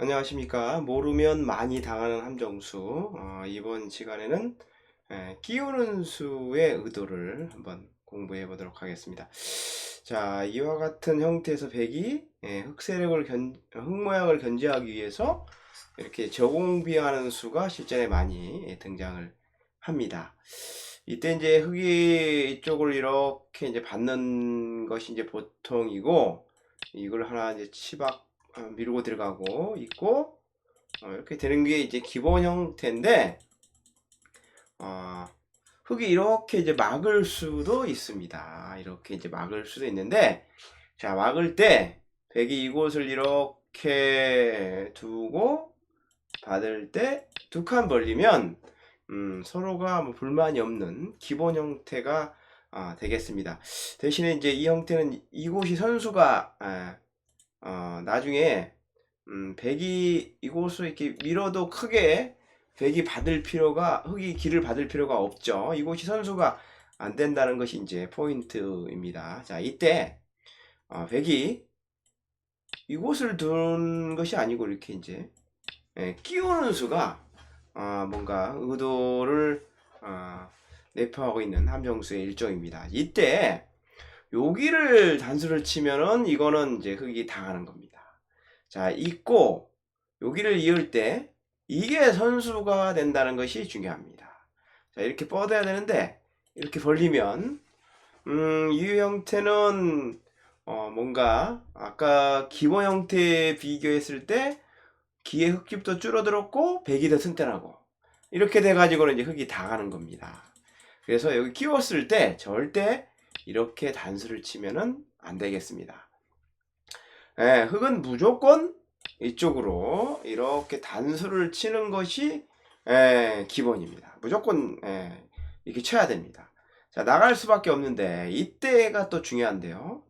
안녕하십니까. 모르면 많이 당하는 함정수. 어, 이번 시간에는 에, 끼우는 수의 의도를 한번 공부해 보도록 하겠습니다. 자, 이와 같은 형태에서 백이 에, 흑세력을 견, 흑 모양을 견제하기 위해서 이렇게 저공비하는 수가 실전에 많이 예, 등장을 합니다. 이때 이제 흑이 이쪽을 이렇게 이제 받는 것이 이제 보통이고 이걸 하나 이제 치박 어, 밀고 들어가고 있고 어, 이렇게 되는 게 이제 기본 형태인데 어, 흙이 이렇게 이제 막을 수도 있습니다. 이렇게 이제 막을 수도 있는데 자 막을 때 백이 이곳을 이렇게 두고 받을 때 두 칸 벌리면 음, 서로가 뭐 불만이 없는 기본 형태가 아, 되겠습니다. 대신에 이제 이 형태는 이곳이 선수가 아, 어, 나중에 음, 백이 이곳을 이렇게 밀어도 크게 백이 받을 필요가 흙이 길을 받을 필요가 없죠. 이곳이 선수가 안 된다는 것이 이제 포인트입니다. 자, 이때 어, 백이 이곳을 둔 것이 아니고 이렇게 이제 예, 끼우는 수가 어, 뭔가 의도를 어, 내포하고 있는 함정수의 일종입니다. 이때 여기를 단수를 치면은 이거는 이제 흙이 당하는 겁니다. 자, 있고 여기를 이을 때 이게 선수가 된다는 것이 중요합니다. 자, 이렇게 뻗어야 되는데 이렇게 벌리면 음, 이 형태는 어, 뭔가 아까 기본 형태에 비교했을 때 기의 흙집도 줄어들었고 백이 더 튼튼하고 이렇게 돼 가지고는 이제 흙이 당하는 겁니다. 그래서 여기 끼웠을 때 절대 이렇게 단수를 치면은 안 되겠습니다. 예, 흙은 무조건 이쪽으로 이렇게 단수를 치는 것이 예, 기본입니다. 무조건 예, 이렇게 쳐야 됩니다. 자, 나갈 수밖에 없는데 이때가 또 중요한데요.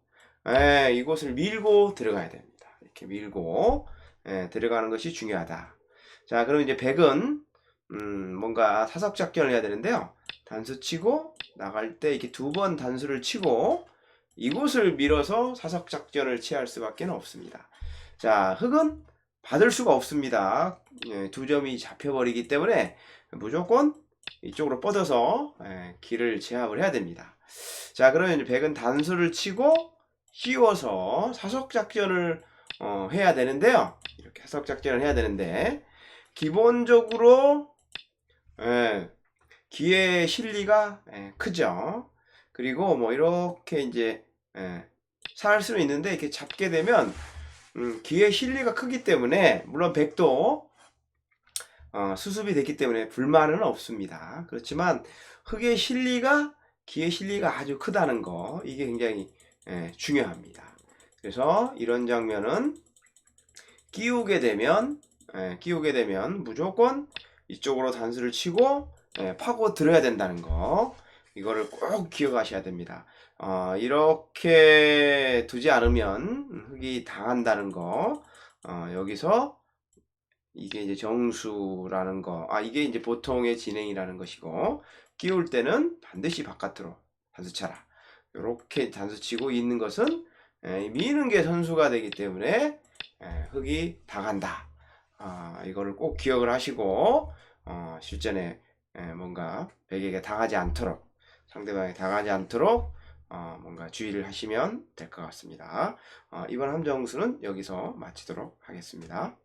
예, 이곳을 밀고 들어가야 됩니다. 이렇게 밀고 예, 들어가는 것이 중요하다. 자, 그럼 이제 백은 음, 뭔가 사석 작전을 해야 되는데요. 단수 치고 나갈 때 이렇게 두 번 단수를 치고 이곳을 밀어서 사석 작전을 취할 수밖에 없습니다. 자, 흙은 받을 수가 없습니다. 예, 두 점이 잡혀버리기 때문에 무조건 이쪽으로 뻗어서 예, 길을 제압을 해야 됩니다. 자, 그러면 백은 단수를 치고 씌워서 사석 작전을 어, 해야 되는데요. 이렇게 사석 작전을 해야 되는데 기본적으로 예, 기의 실리가 예, 크죠. 그리고 뭐 이렇게 이제 예, 살 수는 있는데 이렇게 잡게 되면 음, 기의 실리가 크기 때문에 물론 백도 어, 수습이 됐기 때문에 불만은 없습니다. 그렇지만 흙의 실리가 기의 실리가 아주 크다는 거 이게 굉장히 예, 중요합니다. 그래서 이런 장면은 끼우게 되면 예, 끼우게 되면 무조건 이쪽으로 단수를 치고 예, 파고 들어야 된다는 거 이거를 꼭 기억하셔야 됩니다. 어, 이렇게 두지 않으면 흙이 당한다는 거 어, 여기서 이게 이제 정수라는 거, 아 이게 이제 보통의 진행이라는 것이고 끼울 때는 반드시 바깥으로 단수 쳐라. 이렇게 단수 치고 있는 것은 에, 미는 게 선수가 되기 때문에 에, 흙이 당한다. 아, 이거를 꼭 기억을 하시고 어, 실전에 에, 뭔가 백에게 당하지 않도록 상대방에 당하지 않도록 어, 뭔가 주의를 하시면 될 것 같습니다. 어, 이번 함정수는 여기서 마치도록 하겠습니다.